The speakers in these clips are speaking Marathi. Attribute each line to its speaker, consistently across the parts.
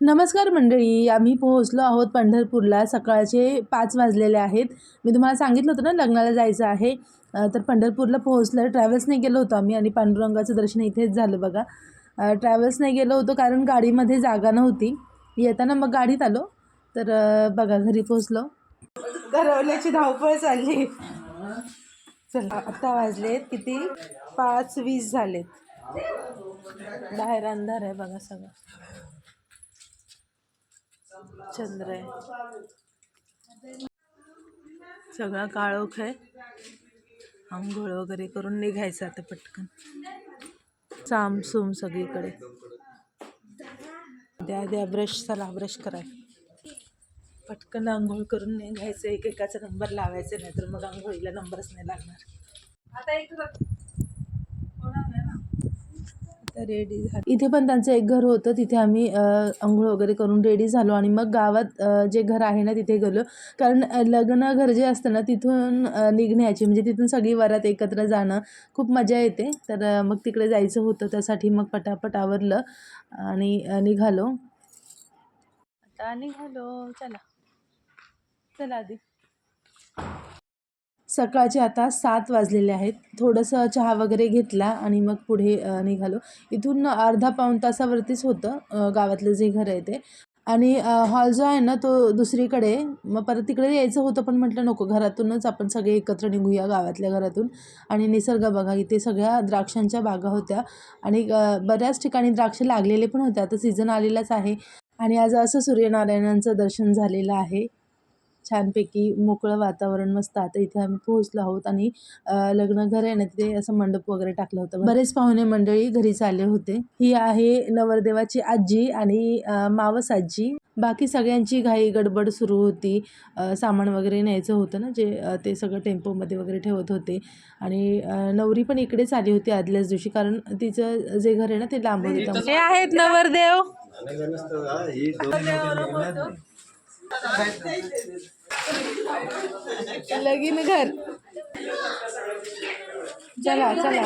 Speaker 1: नमस्कार मंडळी आम्ही पोहोचलो आहोत पंढरपूरला. सकाळचे पाच वाजलेले आहेत. मी तुम्हाला सांगितलं होतं ना लग्नाला जायचं आहे. तर पंढरपूरला पोहोचलं. ट्रॅव्हल्सने गेलो होतो आम्ही आणि पांडुरंगाचं दर्शन इथेच झालं बघा. ट्रॅव्हल्सने गेलो होतो कारण गाडीमध्ये जागा नव्हती. येताना मग गाडीत आलो. तर बघा घरी पोहोचलो. घरवल्याची धावपळ चालली. चला आत्ता वाजलेत किती? पाच वीस झालेत. बाहेर अंधार आहे बघा सगळं. चंद्र आहे. सगळा काळोख आहे. आंघोळ वगैरे करून निघायचं आता पटकन. सामसूम सगळीकडे. द्या द्या ब्रश चला ब्रश कराय. पटकन आंघोळ करून निघायचं एकेकाचा नंबर लावायचा नाही तर मग आंघोळीला नंबरच नाही लागणार. आता एक रेडी झाली. इथे पण त्यांचं एक घर होतं तिथे आम्ही आंघोळ वगैरे करून रेडी झालो आणि मग गावात जे घर आहे ना तिथे गेलो. कारण लग्न घर जे असतं ना तिथून निघण्याची म्हणजे तिथून सगळी वरात एकत्र जाणं खूप मजा येते. तर मग तिकडे जायचं होतं त्यासाठी मग पटापट आवरलं आणि निघालो. आता निघालो. चला. चला आधी. सकाळचे आता सात वाजलेले आहेत. थोडंसं चहा वगैरे घेतला आणि मग पुढे निघालो. इथून अर्धा पाऊण तासावरतीच होतं गावातलं जे घर आहे ते. आणि हॉल जो आहे ना तो दुसरीकडे मग परत तिकडे यायचं होतं पण म्हटलं नको घरातूनच आपण सगळे एकत्र निघूया गावातल्या घरातून. आणि निसर्ग बघा इथे सगळ्या द्राक्षांच्या बागा होत्या. आणि बऱ्याच ठिकाणी द्राक्ष लागलेले पण होते. आता सीझन आलेलाच आहे. आणि आज असं सूर्यनारायणांचं दर्शन झालेलं आहे. छानपैकी मोकळं वातावरण मस्त. आता इथे आम्ही पोहोचलो आहोत आणि लग्न घर आहे ना तिथे असं मंडप वगैरे टाकलं होतं. बरेच पाहुणे मंडळी घरीच आले होते. ही आहे नवरदेवाची आजी आणि अ, मावस आजी. बाकी सगळ्यांची घाई गडबड सुरू होती. अ, सामान वगैरे न्यायचं होतं ना जे ते सगळं टेम्पोमध्ये वगैरे ठेवत होते. आणि अ, नवरी पण इकडेच आली होती आदल्याच दिवशी कारण तिचं जे घर आहे ना ते लांब होतं. हे आहेत नवरदेव. लगीन घर. चला चला.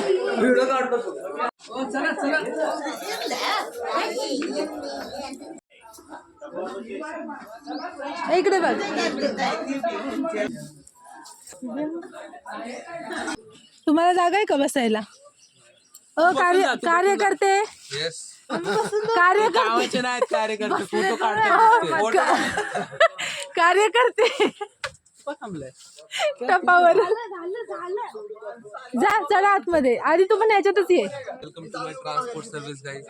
Speaker 1: इकडे बघ. तुम्हाला जागा आहे का बसायला? अ कार्य कार्यकर्ते. कार्यकर्ते
Speaker 2: गावाचे नाहीत कार्यकर्ते फोटो काढतात
Speaker 1: कार्यकर्ते. टपावर. जा चला आतमध्ये. आधी तू पण याच्यातच ये.
Speaker 2: Welcome to my transport service guys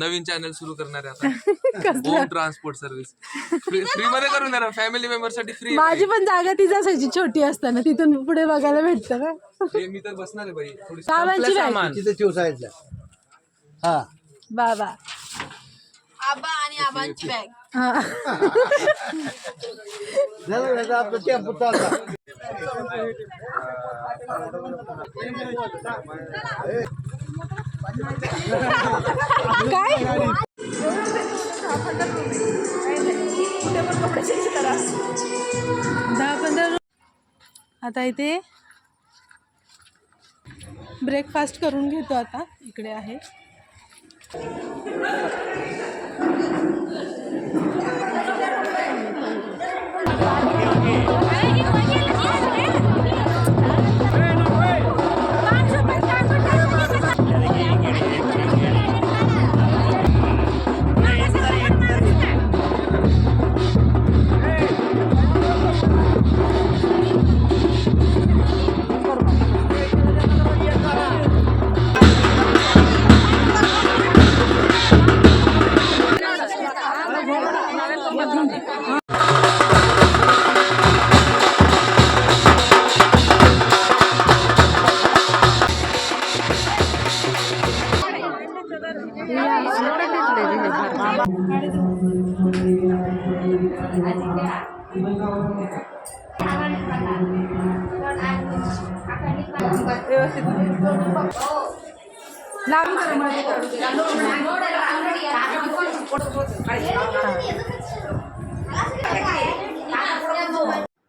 Speaker 2: Naveen channel सुरू करणार आहे आता. होम ट्रान्सपोर्ट सर्व्हिस फ्री मध्ये करून देणार. फॅमिली मेंबरसाठी फ्री
Speaker 1: माझी पण जागा तीच असायची छोटी असताना. तिथून पुढे बघायला भेटतं ना.
Speaker 2: मी तर बसणार आहे बाई थोडी
Speaker 1: सामानची.
Speaker 2: सामान.
Speaker 3: तिथे हा.
Speaker 1: बाबा.
Speaker 4: आबा आणि आबांची बॅग
Speaker 1: हा
Speaker 3: झालं ना आपलं टेंपो चालला
Speaker 1: काय दहा पंधरा आता इथे ब्रेकफास्ट करून घेतो आता इकडे आहे Terima kasih.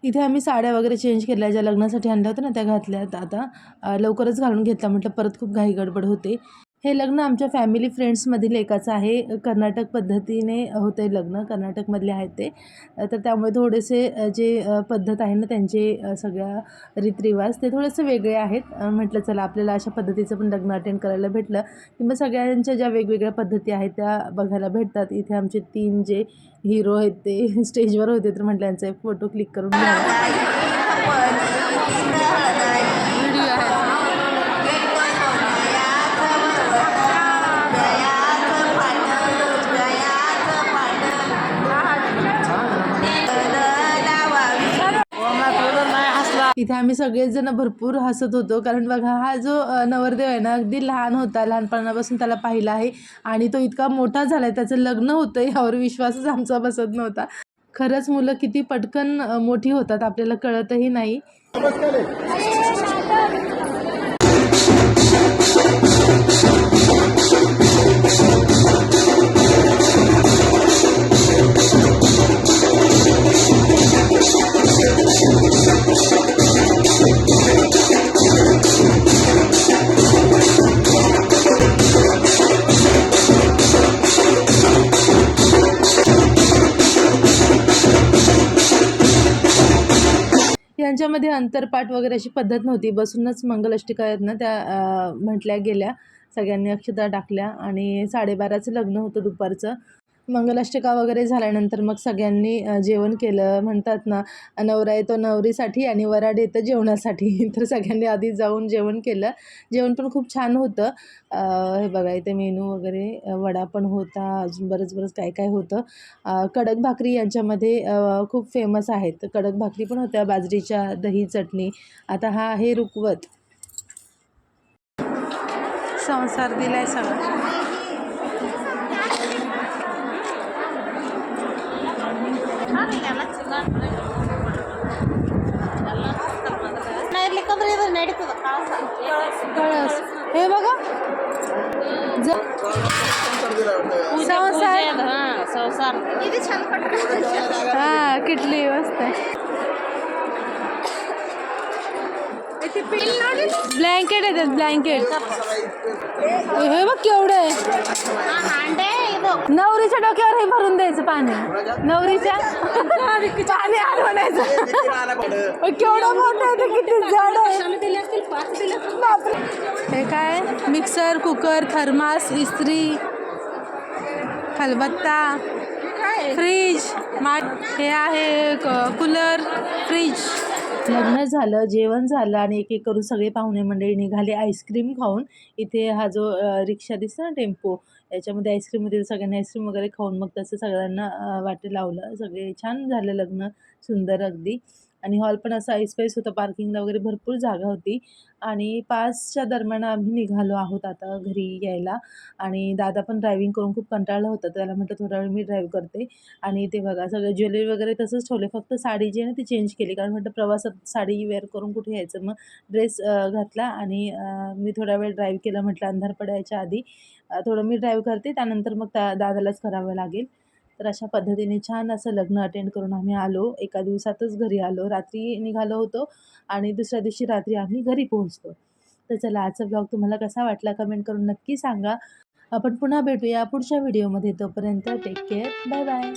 Speaker 1: इथे आम्ही साड्या वगैरे चेंज केल्या ज्या लग्नासाठी आणल्या होत्या ना त्या घातल्यात आता लवकरच घालून घेतल्या. म्हटलं परत खूप घाई गडबड होते. हे लग्न आमच्या फॅमिली फ्रेंड्समधील एकाचं आहे. कर्नाटक पद्धतीने होते लग्न. कर्नाटकमधले आहेत ते. तर त्यामुळे थोडेसे जे पद्धत आहे ना त्यांचे सगळ्या रीतरिवाज ते थोडेसे वेगळे आहेत. म्हटलं चला आपल्याला अशा पद्धतीचं पण लग्न अटेंड करायला भेटलं. की मग सगळ्यांच्या ज्या वेगवेगळ्या पद्धती आहेत त्या बघायला भेटतात. इथे आमचे तीन जे हिरो आहेत ते स्टेजवर होते. तर म्हटलं यांचा एक फोटो क्लिक करून घ्यावा इथे आम्ही सगळेजण भरपूर हसत होतो. कारण बघा हा जो नवरदेव आहे ना अगदी लहान होता. लहानपणापासून त्याला पाहिला आहे. आणि तो इतका मोठा झाला आहे त्याचं लग्न होतं यावर विश्वासच आमचा बसत नव्हता. खरंच मुलं किती पटकन मोठी होतात आपल्याला कळतही नाही. त्यांच्यामध्ये अंतरपाठ वगैरे अशी पद्धत नव्हती. बसूनच मंगलाष्टिका आहेत ना त्या म्हटल्या गेल्या. सगळ्यांनी अक्षता टाकल्या आणि साडेबाराचं लग्न होतं दुपारचं. मंगलाष्टका वगैरे झाल्यानंतर मग सगळ्यांनी जेवण केलं. म्हणतात ना नवरा येतो नवरीसाठी आणि वराड येतं जेवणासाठी. तर सगळ्यांनी आधी जाऊन जेवण केलं. जेवण पण खूप छान होतं. हे बघा इथे मेनू वगैरे वडा पण होता. अजून बरंच बरंच काय काय होतं. कडक भाकरी यांच्यामध्ये खूप फेमस आहेत. कडक भाकरी पण होत्या. बाजरीच्या दही चटणी. आता हा आहे रुकवत. संसार दिलाय सगळं. कळस हे बघा ज- संसार हा किटली मस्त ब्लँकेट येतात ब्लँकेट हे बघ केवढं आहे नवरीच्या डोक्यावर हे भरून द्यायचं पाणी. नवरीच्या पाणी आडवण्याचं केवढं मोठं आहे ते किती जड आहे. हे काय? मिक्सर कुकर थर्मास इस्त्री खलबत्ता फ्रीज मा हे आहे कूलर फ्रीज. लग्न झालं जेवण झालं आणि एक एक करून सगळे पाहुणे मंडळी निघाले आईस्क्रीम खाऊन. इथे हा जो रिक्षा दिसतो ना टेम्पो याच्यामध्ये आईस्क्रीम होती सगळ्यांनी आईस्क्रीम वगैरे खाऊन मग तसं सगळ्यांना वाटे लावलं. सगळे छान झालं लग्न. सुंदर अगदी. आणि हॉल पण असं ऐसपैस होतं पार्किंगला वगैरे भरपूर जागा होती. आणि पाचच्या दरम्यान आम्ही निघालो आहोत आता घरी यायला. आणि दादा पण ड्रायव्हिंग करून खूप कंटाळला होता त्याला म्हटलं थोडा वेळ मी ड्राईव्ह करते. आणि ते बघा सगळं ज्वेलरी वगैरे तसंच ठेवले फक्त साडी जी आहे ना ती चेंज केली. कारण म्हटलं प्रवासात साडी वेअर करून कुठे यायचं? मग ड्रेस घातला आणि मी थोडा वेळ ड्राईव्ह केला म्हटलं अंधार पडायच्या आधी. थोडं मी ड्राईव्ह करते त्यानंतर मग त्या दादालाच करावं लागेल. तर अशा पद्धतीने छान असं लग्न अटेंड करून आम्ही आलो. एका दिवसातच घरी आलो. रात्री निघालो होतो आणि दुसऱ्या दिवशी रात्री आम्ही घरी पोहोचतो तर चला आजचा ब्लॉग तुम्हाला कसा वाटला कमेंट करून नक्की सांगा. आपण पुन्हा भेटूया पुढच्या व्हिडिओमध्ये तोपर्यंत टेक केअर बाय बाय